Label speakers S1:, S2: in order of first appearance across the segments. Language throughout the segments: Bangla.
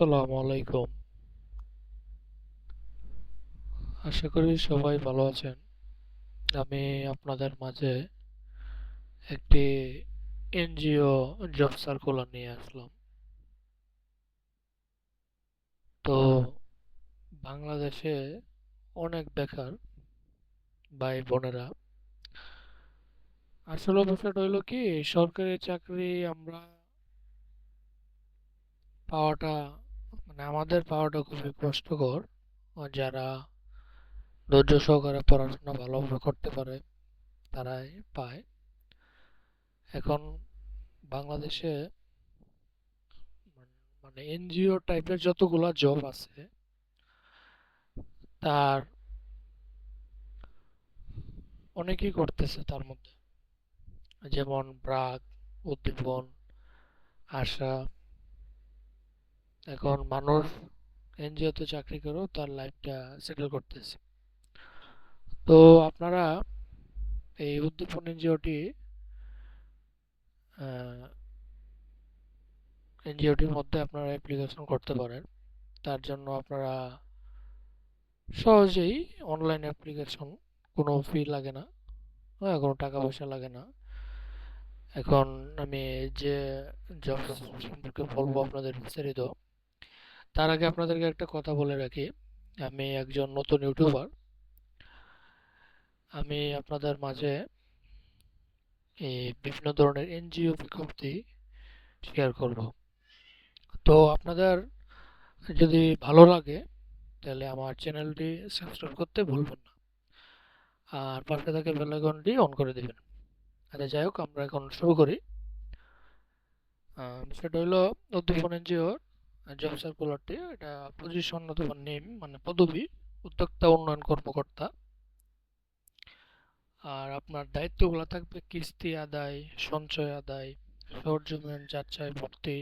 S1: আসসালামু আলাইকুম। আশা করি সবাই ভালো আছেন। আমি আপনাদের মাঝে একটি এনজিও জব সার্কুলার নিয়ে আসলাম। তো বাংলাদেশে অনেক বেকার ভাই বোনেরা। আসলে বিষয়টা হইল কি, সরকারি চাকরি আমরা পাওয়াটা মানে আমাদের পাওয়াটা খুবই কষ্টকর। যারা ধৈর্য সহকারে পড়াশোনা ভালোভাবে করতে পারে, তারাই পায়। এখন বাংলাদেশে মান- এনজিও টাইপের যতগুলা জব আছে, তার অনেকেই করতেছে তার মধ্যে। যেমন ব্রাক উদ্দীপন, আশা এখন মানুষ এনজিওতে চাকরি করেও তার লাইফটা সেটেল করতেছে। তো আপনারা এই উদ্দীপন এনজিওটি এনজিওটির মধ্যে আপনারা অ্যাপ্লিকেশন করতে পারেন। তার জন্য আপনারা সহজেই অনলাইন অ্যাপ্লিকেশন কোনো ফি লাগে না হ্যাঁ কোনো টাকা পয়সা লাগে না। এখন আমি যে জব সম্পর্কে বলব আপনাদের বিস্তারিত তার আগে আপনাদেরকে একটা কথা বলে রাখি। আমি একজন নতুন ইউটিউবার। আমি আপনাদের মাঝে এই বিভিন্ন ধরনের এনজিও বিজ্ঞপ্তি শেয়ার করব। তো আপনাদের যদি ভালো লাগে তাহলে আমার চ্যানেলটি সাবস্ক্রাইব করতে ভুলবেন না। আর পাশে থাকা বেল আইকনটি অন করে দেবেন। আচ্ছা যাই হোক আমরা এখন শুরু করি। সেটা হলো উদ্দীপন এনজিওর জব সার্কুলারটি এটা পজিশন অথবা নেম মানে পদবি উদ্যোক্তা উন্নয়ন কর্মকর্তা। আর আপনার দায়িত্বগুলো থাকবে কিস্তি আদায় সঞ্চয় আদায় সরজমিন যাচাই ভর্তি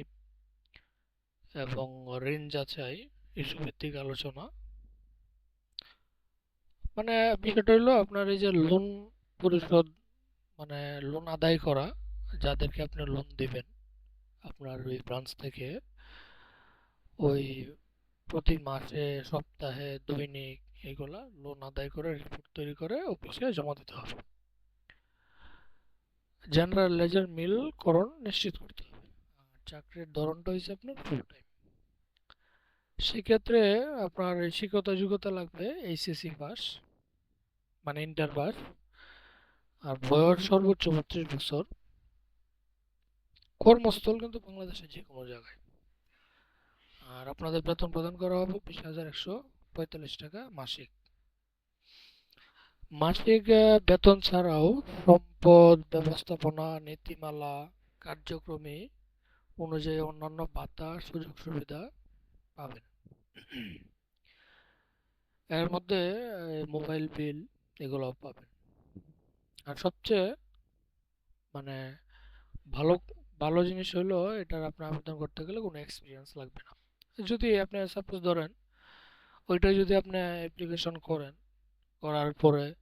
S1: এবং ঋণ যাচাই ইস্যু ভিত্তিক আলোচনা। মানে বিষয়টা হলো আপনার এই যে লোন পরিশোধ মানে লোন আদায় করা যাদেরকে আপনি লোন দিবেন আপনার ওই ব্রাঞ্চ থেকে ওই প্রতি মাসে সপ্তাহে দৈনিক এগুলা লোন আদায় করে রিপোর্ট তৈরি করে অফিসে জমা দিতে হবে। জেনারেল লেজার মিল করণ নিশ্চিত করতে হবে। আর চাকরির ধরনটা হচ্ছে আপনার ফুল টাইম সেক্ষেত্রে আপনার শিক্ষতা যোগ্যতা লাগবে এইচএসসি পাস মানে ইন্টার পাস আর বয়স সর্বোচ্চ বত্রিশ বছর। কর্মস্থল কিন্তু বাংলাদেশের যে কোনো জায়গায়। আর আপনাদের বেতন প্রদান করা হবে বিশ হাজার একশো পঁয়তাল্লিশ টাকা মাসিক। মাসিক বেতন ছাড়াও সম্পদ ব্যবস্থাপনা, নীতিমালা, কার্যক্রমে অনুযায়ী অন্যান্য ভাতা, সুযোগ সুবিধা পাবেন। এর মধ্যে মোবাইল বিল এগুলোও পাবেন। আর সবচেয়ে মানে ভালো ভালো জিনিস হলো এটার আপনি আবেদন করতে গেলে কোনো এক্সপিরিয়েন্স লাগবে না। যদি আপনি সাপোজ ধরেন ওইটা যদি আপনি অ্যাপ্লিকেশন করেন, করার পরে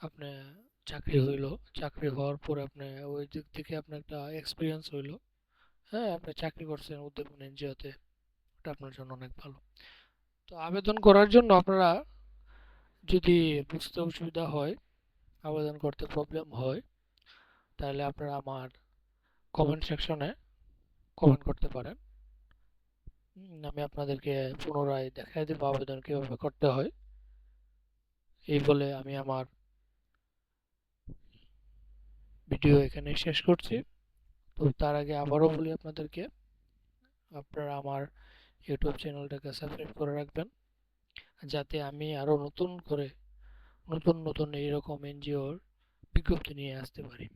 S1: আপনি চাকরি হইল, চাকরি হওয়ার পরে আপনি ওই দিক থেকে আপনার একটা এক্সপিরিয়েন্স হইল হ্যাঁ আপনি চাকরি করছেন উদ্যোগন এনজিওতে ওটা আপনার জন্য অনেক ভালো। তো আবেদন করার জন্য আপনারা যদি বুঝতে অসুবিধা হয়, আবেদন করতে প্রবলেম হয়, তাহলে আপনারা আমার কমেন্ট সেকশনে কমেন্ট করতে পারেন। আমি আপনাদেরকে পুনরায় দেখাই দেবো আবেদন কীভাবে করতে হয়। এই বলে আমি আমার ভিডিও এখানে শেষ করছি। তো তার আগে আবারও বলি আপনাদেরকে, আপনারা আমার ইউটিউব চ্যানেলটাকে সাবস্ক্রাইব করে রাখবেন, যাতে আমি আরও নতুন করে, নতুন নতুন এইরকম এনজিওর বিজ্ঞপ্তি নিয়ে আসতে পারি।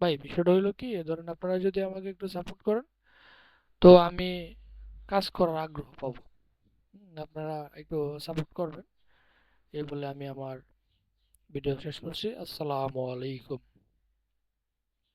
S1: ভাই, বিষয়টা হলো কি, এ ধরেন আপনারা যদি আমাকে একটু সাপোর্ট করেন, তো আমি কাজ করার আগ্রহ পাব। আপনারা একটু সাপোর্ট করবেন। এই বলে আমি আমার ভিডিও শেষ করছি। আসসালামু আলাইকুম।